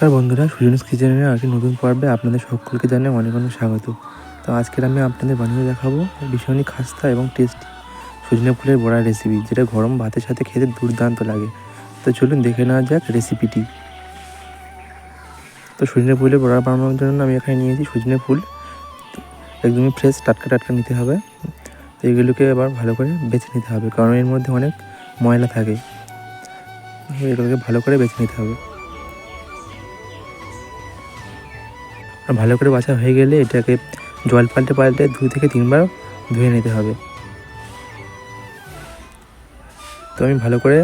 নমস্কার বন্ধুরা, সুজনস কিচেনের আগে নতুন পর্বে আপনাদের সকলকে জানাই অনেক অনেক স্বাগত। তো আজকের আমি আপনাদের বানিয়ে দেখাবো ভীষণই খাস্তা এবং টেস্টি সজনে ফুলের বড়া রেসিপি যেটা গরম ভাতের সাথে খেতে দুর্দান্ত লাগে। তো চলুন দেখে নেওয়া যাক রেসিপিটি তো সজনে ফুলের বড়া বানানোর জন্য আমি এখানে নিয়েছি সজনে ফুল। একদমই ফ্রেশ টাটকা টাটকা নিতে হবে। তো এগুলোকে আবার ভালো করে বেছে নিতে হবে, কারণ এর মধ্যে অনেক ময়লা থাকে। এগুলোকে ভালো করে বেছে নিতে হবে। ভালো করে বাছা হয়ে গেলে এটাকে জল পাল্টে পাল্টে দু থেকে তিনবার ধুয়ে নিতে হবে। তো আমি ভালো করে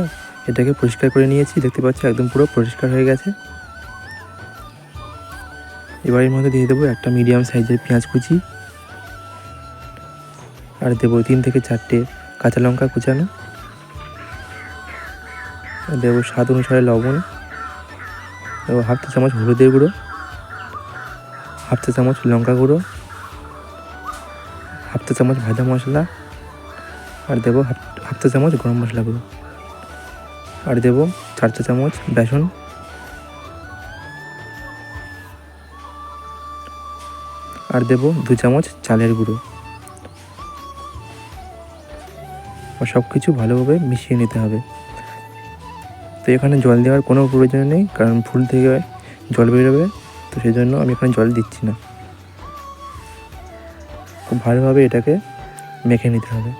এটাকে পরিষ্কার করে নিয়েছি, দেখতে পাচ্ছি একদম পুরো পরিষ্কার হয়ে গেছে। এবার এর মধ্যে দিয়ে দেবো একটা মিডিয়াম সাইজের পেঁয়াজ কুচি আর দেবো তিন থেকে চারটে কাঁচা লঙ্কা কুচানো। দেবো স্বাদ অনুসারে লবণ। দেবো হাফ চা চামচ হলুদের গুঁড়ো। হাফ চা চামচ লঙ্কা গুঁড়ো, হাফ চা চামচ ভাজা মশলা, আর দেবো হাফ চা চামচ গরম মশলা গুঁড়ো। আর দেবো চার চা চামচ বেসন। আর দেবো দু চামচ চালের গুঁড়ো। সব কিছু ভালোভাবে মিশিয়ে নিতে হবে। তো এখানে জল দেওয়ার কোনো প্রয়োজন নেই, কারণ ফুল থেকে জল বেরোবে। তো সেই জন্য আমি এখানে জল দিচ্ছি না। খুব ভালোভাবে এটাকে মেখে নিতে হবে।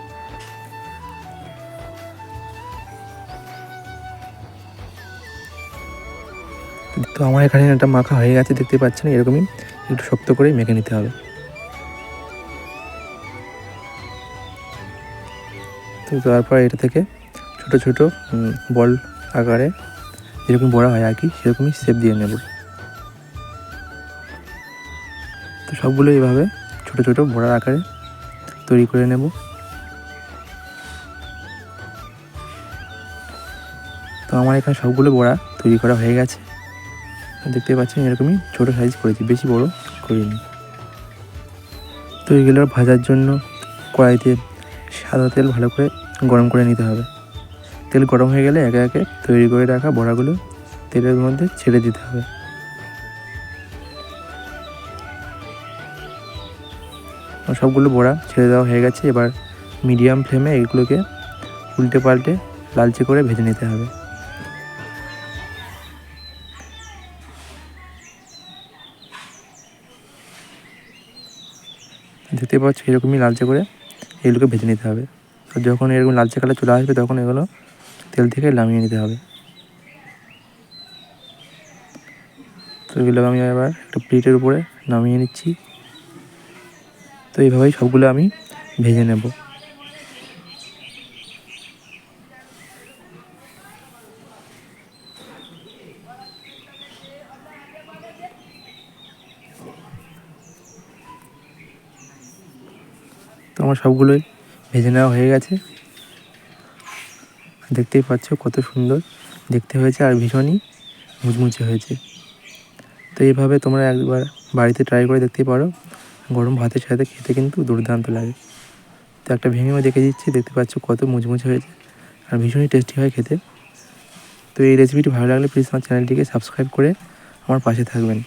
তো আমার এখানে একটা মাখা হয়ে গেছে, দেখতে পাচ্ছেন? এরকমই একটু শক্ত করেই মেখে নিতে হবে। তো তারপর এটা থেকে ছোট ছোট বল আকারে যেরকম বড়া হয় আর কি, সেরকমই শেপ দিয়ে নেব। তো সবগুলো এইভাবে ছোট ছোট বড়ার আকারে তৈরি করে নেব। তো আমার এখানে সবগুলো বড়া তৈরি করা হয়ে গেছে। দেখতে পাচ্ছেন এরকমই ছোট সাইজ করেছি, বেশি বড় করিনি। তো এগুলো ভাজার জন্য কড়াইতে সাদা তেল ভালো করে গরম করে নিতে হবে। তেল গরম হয়ে গেলে একে একে তৈরি করে রাখা বড়াগুলো তেলের মধ্যে ছেড়ে দিতে হবে। সবগুলো বড়া ছেড়ে দেওয়া হয়ে গেছে। এবার মিডিয়াম ফ্লেমে এগুলোকে উল্টে পাল্টে লালচে করে ভেজে নিতে হবে। দেখতে পাচ্ছ এরকমই লালচে করে এগুলোকে ভেজে নিতে হবে। তো যখন এরকম লালচে কালার চলে আসবে, তখন এগুলো তেল থেকে নামিয়ে নিতে হবে। তো এগুলো আমি এবার একটা প্লেটের উপরে নামিয়ে নিচ্ছি। তো এইভাবেই সবগুলো আমি ভেজে নেব। তো আমার সবগুলোই ভেজে নেওয়া হয়ে গেছে। দেখতেই পাচ্ছ কত সুন্দর, দেখতে হয়েছে আর ভীষণই মুচমুচে হয়েছে। তো এইভাবে তোমরা একবার বাড়িতে ট্রাই করে দেখতে পারো। গরম ভাতের সাথে খেতে কিন্তু দুর্দান্ত লাগে। তো একটা ভেঙেও দেখে দিচ্ছি, দেখতে পাচ্ছ কত মুচমুচে হয়েছে। আর ভীষণই টেস্টি হয় খেতে। তো এই রেসিপিটি ভালো লাগলে প্লিজ আমার চ্যানেলটিকে সাবস্ক্রাইব করে আমার পাশে থাকবেন।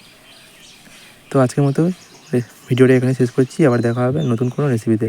তো আজকের মতো ভিডিওটা এখানে শেষ করছি। আবার দেখা হবে নতুন কোনো রেসিপিতে